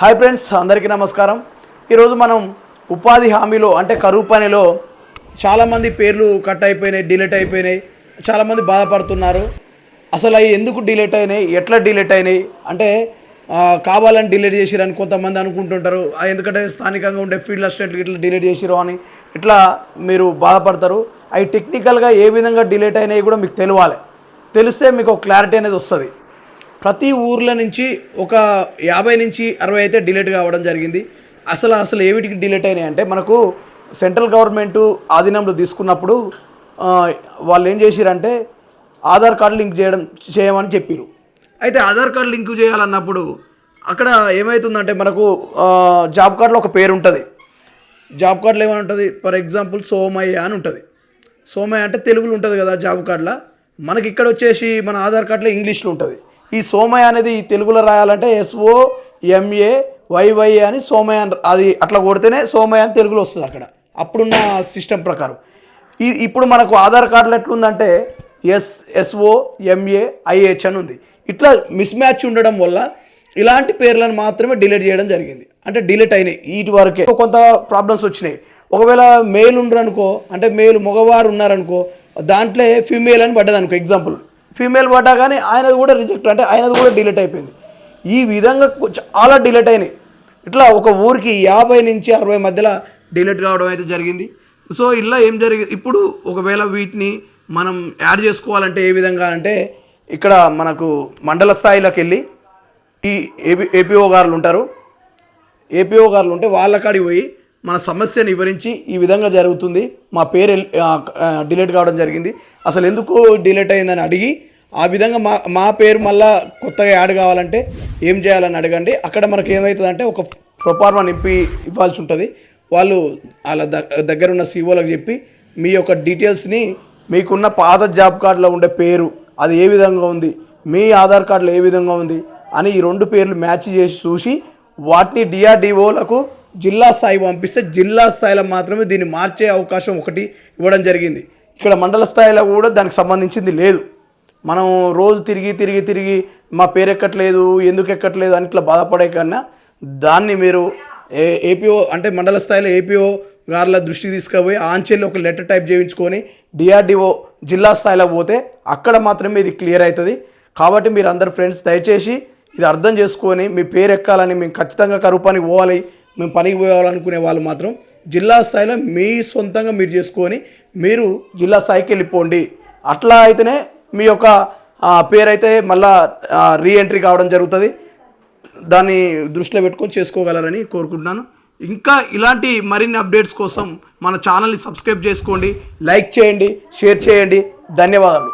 Hi friends అందరికీ నమస్కారం. ఈరోజు మనం ఉపాధి హామీలో అంటే కరువు పనిలో చాలామంది పేర్లు కట్ అయిపోయినాయి డిలీట్ అయిపోయినాయి చాలామంది బాధపడుతున్నారు. అసలు అవి ఎందుకు డిలీట్ అయినాయి ఎట్లా డిలీట్ అయినాయి అంటే కావాలని డిలీట్ చేసిరని కొంతమంది అనుకుంటుంటారు. ఆ, ఎందుకంటే స్థానికంగా ఉండే ఫీల్డ్ అసిస్టెంట్లు ఇట్లా డిలీట్ చేసిరు అని ఇట్లా మీరు బాధపడతారు. అవి టెక్నికల్గా ఏ విధంగా డిలీట్ అయినాయి కూడా మీకు తెలియాలి. తెలిస్తే మీకు ఒక క్లారిటీ అనేది వస్తుంది. ప్రతి ఊర్ల నుంచి ఒక యాభై నుంచి అరవై అయితే డిలేట్ కావడం జరిగింది. అసలు అసలు ఏమిటికి డిలేట్ అయినాయి అంటే మనకు సెంట్రల్ గవర్నమెంట్ ఆధీనంలో తీసుకున్నప్పుడు వాళ్ళు ఏం చేసిరంటే ఆధార్ కార్డు లింక్ చేయడం చేయమని చెప్పారు. అయితే ఆధార్ కార్డు లింక్ చేయాలన్నప్పుడు అక్కడ ఏమవుతుందంటే మనకు జాబ్ కార్డులో ఒక పేరు ఉంటుంది. జాబ్ కార్డులో ఏమైనా ఉంటుంది? ఫర్ ఎగ్జాంపుల్ సోమయ్య అని ఉంటుంది. సోమయ్య అంటే తెలుగులో ఉంటుంది కదా జాబ్ కార్డులో. మనకి ఇక్కడ వచ్చేసి మన ఆధార్ కార్డులో ఇంగ్లీష్లో ఉంటుంది. ఈ సోమయ్య అనేది తెలుగులో రాయాలంటే ఎస్ఓ ఎంఏ వైవై అని సోమయ్య అని అది అట్లా కొడితేనే సోమయ్య అని తెలుగులో వస్తుంది అక్కడ. అప్పుడున్న సిస్టమ్ ప్రకారం. ఈ ఇప్పుడు మనకు ఆధార్ కార్డులో ఎట్లుందంటే ఎస్ ఎస్ఓ ఎంఏ ఐహెచ్ అని ఉంది. ఇట్లా మిస్ మ్యాచ్ ఉండడం వల్ల ఇలాంటి పేర్లను మాత్రమే డిలీట్ చేయడం జరిగింది. అంటే డిలీట్ అయినాయి వీటి వరకే. కొంత ప్రాబ్లమ్స్ వచ్చినాయి. ఒకవేళ మేల్ ఉండరనుకో అంటే మేలు మగవారు ఉన్నారనుకో దాంట్లో ఫీమేల్ అని పడ్డది అనుకో ఎగ్జాంపుల్ ఫీమేల్ పడ్డా కానీ ఆయనది కూడా రిజెక్ట్ అంటే ఆయనది కూడా డిలీట్ అయిపోయింది. ఈ విధంగా చాలా డిలీట్ అయినాయి. ఇట్లా ఒక ఊరికి యాభై నుంచి అరవై మధ్యలో డిలీట్ కావడం అయితే జరిగింది. సో ఇలా ఏం జరిగింది ఇప్పుడు ఒకవేళ వీటిని మనం యాడ్ చేసుకోవాలంటే ఏ విధంగా అంటే ఇక్కడ మనకు మండల స్థాయిలోకి వెళ్ళి ఈ ఏపీ ఏపీఓ గారులు ఉంటారు. ఏపీఓ గారులు ఉంటే వాళ్ళ కాడికి పోయి మన సమస్యను వివరించి ఈ విధంగా జరుగుతుంది. మా పేరు డిలీట్ కావడం జరిగింది. అసలు ఎందుకు డిలీట్ అయిందని అడిగి ఆ విధంగా మా మా పేరు మళ్ళా కొత్తగా యాడ్ కావాలంటే ఏం చేయాలని అడగండి. అక్కడ మనకి ఏమవుతుందంటే ఒక ప్రొపార్మా నింపి ఇవ్వాల్సి ఉంటుంది. వాళ్ళు వాళ్ళ ద- దగ్గర ఉన్న సీఓలకు చెప్పి మీ యొక్క డీటెయిల్స్ని మీకున్న పాత జాబ్ కార్డులో ఉండే పేరు అది ఏ విధంగా ఉంది మీ ఆధార్ కార్డులో ఏ విధంగా ఉంది అని ఈ రెండు పేర్లు మ్యాచ్ చేసి చూసి వాటిని డిఆర్డిఓలకు జిల్లా స్థాయి పంపిస్తే జిల్లా స్థాయిలో మాత్రమే దీన్ని మార్చే అవకాశం ఒకటి ఇవ్వడం జరిగింది. ఇక్కడ మండల స్థాయిలో కూడా దానికి సంబంధించింది లేదు. మనం రోజు తిరిగి తిరిగి తిరిగి మా పేరు ఎక్కట్లేదు ఎందుకు ఎక్కట్లేదు అని ఇట్లా బాధపడే కన్నా దాన్ని మీరు ఏ ఏపీఓ అంటే మండల స్థాయిలో ఏపీఓ గారుల దృష్టికి తీసుకుపోయి ఆంచెల్లి ఒక లెటర్ టైప్ చేయించుకొని డిఆర్డిఓ జిల్లా స్థాయిలో పోతే అక్కడ మాత్రమే ఇది క్లియర్ అవుతుంది. కాబట్టి మీరు అందరు ఫ్రెండ్స్ దయచేసి ఇది అర్థం చేసుకొని మీ పేరు ఎక్కాలని మేము ఖచ్చితంగా కరూపానికి పోవాలి. మేము పనికి పోవాలనుకునే వాళ్ళు మాత్రం జిల్లా స్థాయిలో మీ సొంతంగా మీరు చేసుకొని మీరు జిల్లా స్థాయికి వెళ్ళిపోండి. అట్లా అయితేనే మీ యొక్క పేరైతే మళ్ళా రీ ఎంట్రీ కావడం జరుగుతుంది. దాన్ని దృష్టిలో పెట్టుకొని చేసుకోగలరని కోరుకుంటున్నాను. ఇంకా ఇలాంటి మరిన్ని అప్డేట్స్ కోసం మన ఛానల్ని సబ్స్క్రైబ్ చేసుకోండి లైక్ చేయండి షేర్ చేయండి. ధన్యవాదాలు.